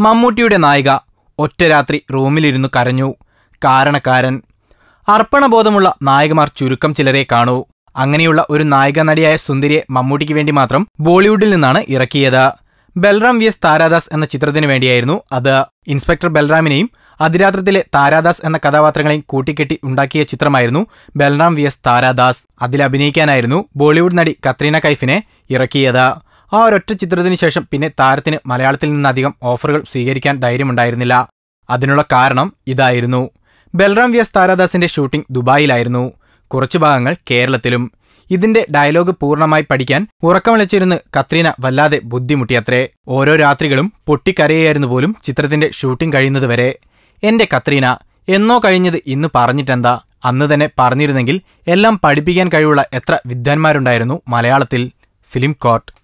മമ്മൂട്ടിയുടെ നായിക ഒറ്റ രാത്രി റൂമിലിരുന്നു കരഞ്ഞു. കാരണക്കാരൻ. അർപ്പണബോധമുള്ള നായകമാർ ചുരുക്കം ചിലരെ കാണൂ. അങ്ങനെയുള്ള ഒരു നായിക നടിയായ സുന്ദരിയെ മമ്മൂട്ടിക്ക് വേണ്ടി മാത്രം ബോളിവുഡിൽ നിന്നാണ് ഇറക്കിയത്. ബൽറാം വി എസ് താരാദാസ് എന്ന ചിത്രത്തിനു വേണ്ടിയായിരുന്നു അത്. ഇൻസ്പെക്ടർ ബൽറാമിനെയും അതിരാത്രത്തിലെ താരാദാസ് എന്ന കഥാപാത്രങ്ങളെയും കൂട്ടിക്കെട്ടി ഉണ്ടാക്കിയ ചിത്രമായിരുന്നു ബൽറാം വി എസ് താരാദാസ്. അതിൽ അഭിനയിക്കാനായിരുന്നു ബോളിവുഡ് നടി കത്രീന കൈഫിനെ ഇറക്കിയത്. ആ ഒരൊറ്റ ചിത്രത്തിന് ശേഷം പിന്നെ താരത്തിന് മലയാളത്തിൽ നിന്ന് അധികം ഓഫറുകൾ സ്വീകരിക്കാൻ ധൈര്യമുണ്ടായിരുന്നില്ല. അതിനുള്ള കാരണം ഇതായിരുന്നു. ബൽറാം വി എസ് താരാദാസിന്റെ ഷൂട്ടിംഗ് ദുബായിലായിരുന്നു. കുറച്ചു ഭാഗങ്ങൾ കേരളത്തിലും. ഇതിന്റെ ഡയലോഗ് പൂർണമായി പഠിക്കാൻ ഉറക്കമിളച്ചിരുന്ന് കത്രീന വല്ലാതെ ബുദ്ധിമുട്ടിയത്രേ. ഓരോ രാത്രികളും പൊട്ടിക്കരയായിരുന്നു പോലും ചിത്രത്തിന്റെ ഷൂട്ടിംഗ് കഴിയുന്നതുവരെ എന്റെ കത്രീന എന്നോ കഴിഞ്ഞത് ഇന്ന് പറഞ്ഞിട്ടെന്താ? അന്ന് തന്നെ പറഞ്ഞിരുന്നെങ്കിൽ എല്ലാം പഠിപ്പിക്കാൻ കഴിവുള്ള എത്ര വിദ്വാൻമാരുണ്ടായിരുന്നു മലയാളത്തിൽ. Film court.